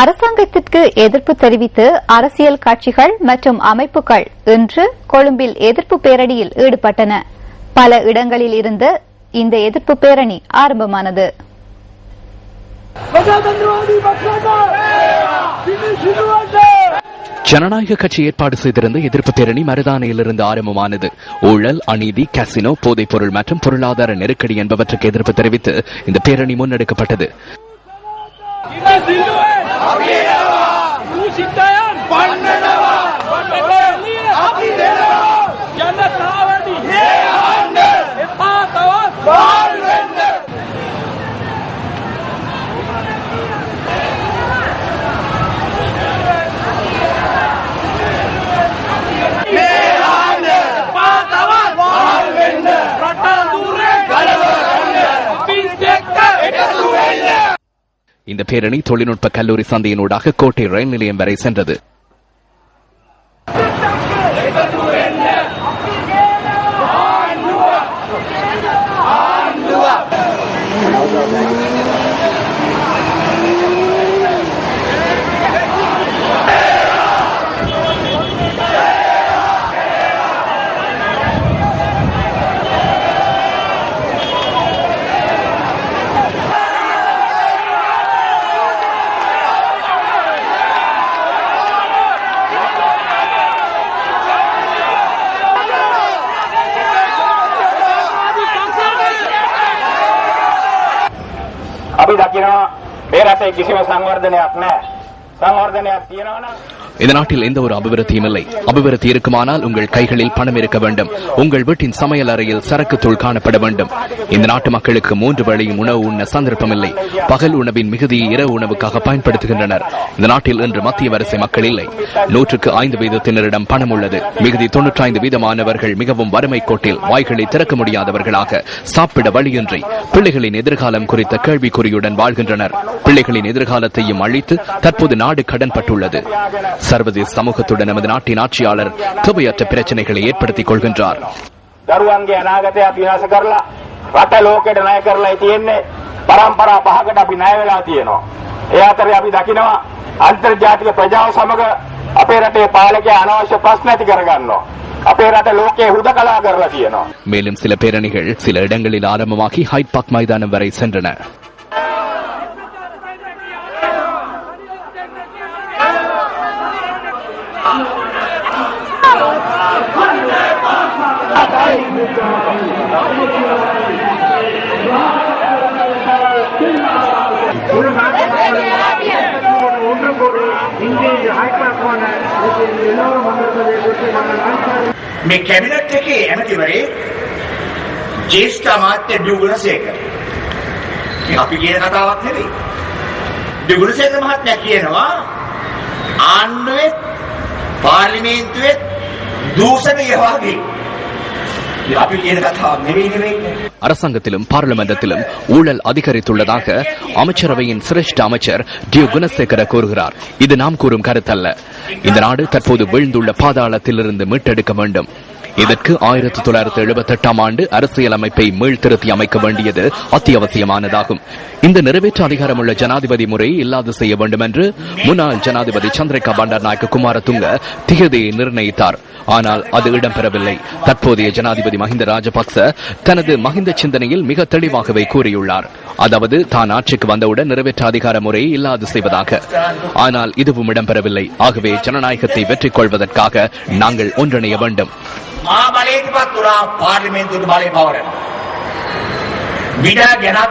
அரசாங்கத்திற்கு எதிர்ப்பு தெரிவித்து அரசியல் கட்சிகள் மற்றும் அமைப்புகள் இன்று கொழும்பில் எதிர்ப்பு பேரணியில் ஈடுபட்டன. பல இடங்களில் இருந்து இந்த எதிர்ப்பு பேரணி ஆரம்பமானது. ஜனநாயக கட்சி ஏற்பாடு செய்திருந்த எதிர்ப்பு பேரணி மருதானையிலிருந்து ஆரம்பமானது. ஊழல் அநீதி கசினோ போதைப் பொருள் மற்றும் பொருளாதார நெருக்கடி என்பவற்றுக்கு எதிர்ப்பு தெரிவித்து இந்த பேரணி முன்னெடுக்கப்பட்டது. 이 இந்த பேரணி தொழில்நுட்ப கல்லூரி சந்தையினூடாக கோட்டை ரயில் நிலையம் வரை சென்றது. අපි දකිනවා මේ රටේ කිසිම සංවර්ධනයක් නැහැ. இந்த நாட்டில் எந்த ஒரு அபிவிருத்தியும் இல்லை. அபிவிருத்தி இருக்குமானால் உங்கள் கைகளில் பணம் இருக்க வேண்டும். உங்கள் வீட்டின் சமையல் அறையில் சரக்கு தூள் காணப்பட வேண்டும். இந்த நாட்டு மக்களுக்கு மூன்று வேளையும் உணவு உண்ண சந்தர்ப்பம் இல்லை பகல் உணவின் மிகுதியை இரவு உணவுக்காக பயன்படுத்துகின்றனர். இந்த நாட்டில் இன்று மத்திய வரிசை மக்கள் இல்லை. நூற்றுக்கு ஐந்து வீதத்தினரிடம் பணம் உள்ளது. மிகுதி தொன்னூற்றி ஐந்து வீதமானவர்கள் மிகவும் வறுமை கோட்டில் வாய்களை திறக்க முடியாதவர்களாக சாப்பிட வழியின்றி பிள்ளைகளின் எதிர்காலம் குறித்த கேள்விக்குறியுடன் வாழ்கின்றனர். பிள்ளைகளின் எதிர்காலத்தையும் அழித்து தற்போது நாள் கடன்பட்டுள்ளது சர்வதேச சமூகத்துடன் நமது நாட்டின் ஆட்சியாளர் தேவையற்ற பிரச்சனைகளை ஏற்படுத்திக் கொள்கின்றார் දරුවන්ගේ අනාගතය අපි විනාශ කරලා රට ලෝකෙට ණය කරලායි තියෙන්නේ. පරම්පරා පහකට අපි ණය වෙලා තියෙනවා. ඒ අතරේ අපි දකිනවා අන්තර්ජාතික ප්‍රජාව සමග අපේ රටේ පාලකයා අනවශ්‍ය ප්‍රශ්න ඇති කරගන්නවා. අපේ රට ලෝකයේ හුදකලා කරලා තියෙනවා. மேலும் சில பேரணிகள் சில இடங்களில் ஆரம்பமாகி ஹைட் பார்க் மைதானம் வரை சென்றன මේ කැබිනට් එකේ ඇමතිවරේ ජේෂ්ඨ අමාත්‍ය ඩියුගුණසේකර. මේ අපි කියන කතාවක් නෙවෙයි. ඩියුගුණසේකර මහත්මයා කියනවා ආණ්ඩුවේ පාර්ලිමේන්තුවේ දූෂණය වගේ. அரசாங்கத்திலும் பார்லிமெண்டத்திலும் ஊழல் அதிகரித்துள்ளதாக அமைச்சரவையின் சிரேஷ்ட அமைச்சர் டியூ குணசேகர கூறுகிறார். இது நாம் கூறும் கருத்தல்ல. இந்த நாடு தற்போது வீழ்ந்துள்ள பாதாளத்திலிருந்து மீட்டெடுக்க வேண்டும். இதற்கு ஆயிரத்தி தொள்ளாயிரத்தி எழுபத்தி எட்டாம் ஆண்டு அரசியலமைப்பை மீள்திருத்தி அமைக்க வேண்டியது அத்தியாவசியமானதாகும். இந்த நிறைவேற்ற அதிகாரமுள்ள ஜனாதிபதி முறையை இல்லாது செய்ய வேண்டும் என்று முன்னாள் ஜனாதிபதி சந்திரிகா பண்டாரநாயக்க குமாரதுங்க திகதியை நிர்ணயித்தார். ஆனால் அது இடம்பெறவில்லை. தற்போதைய ஜனாதிபதி மஹிந்த ராஜபக்ச தனது மஹிந்த சிந்தனையில் மிக தெளிவாகவே கூறியுள்ளார். அதாவது தான் ஆட்சிக்கு வந்தவுடன் நிறைவேற்ற அதிகார முறையை இல்லாது செய்வதாக. ஆனால் இதுவும் இடம்பெறவில்லை. ஆகவே ஜனநாயகத்தை வெற்றி கொள்வதற்காக நாங்கள் ஒன்றிணைய வேண்டும். बिना ज्ञानात